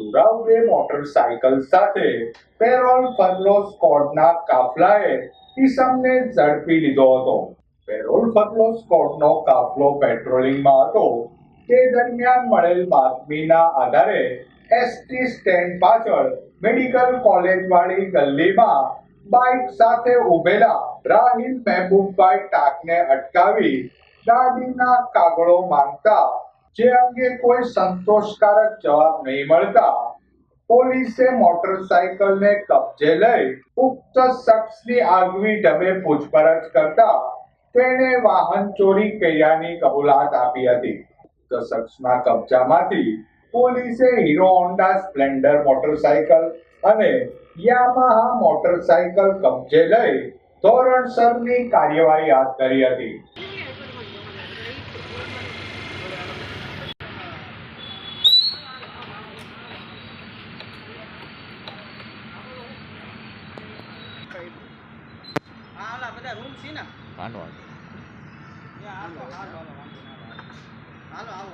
સુરાઉડે motorcycle સાથે parole furlough સ્કોડના કાફલાએ ઈસમને ઝડપી લીધો હતો. પેરોલ ફરલો સ્કોડનો કાફલો પેટ્રોલિંગમાં હતો. તે દરમિયાન મળેલ બાતમીના આધારે એસટી સ્ટેન્ડ પાછળ મેડિકલ કોલેજ વાળી ગલ્લીમાં બાઇક સાથે ઉભેલા રાહિલ મહેબૂબભાઈ ટાકને અટકાવી ગાડીના કાગળો માંગતા જે અંગે કોઈ સંતોષકારક જવાબ નહીં મળતા, પોલીસે મોટરસાયકલને કબજે લઈ ઉક્ત શખ્સની આગવી ઢબે પૂછપરછ કરતા તેણે વાહન ચોરી કર્યાની કબૂલાત આપી હતી. ઉક્ત શખ્સના કબજામાંથી પોલીસે હીરો હોન્ડા સ્પ્લેન્ડર મોટરસાયકલ અને યામાહા મોટરસાયકલ કબજે લઈ ધોરણસરની કાર્યવાહી હાથ ધરી હતી. હા ઓલા બધા રૂમ છે ને. હાલો. હાલો હાલો હાલો. હાલો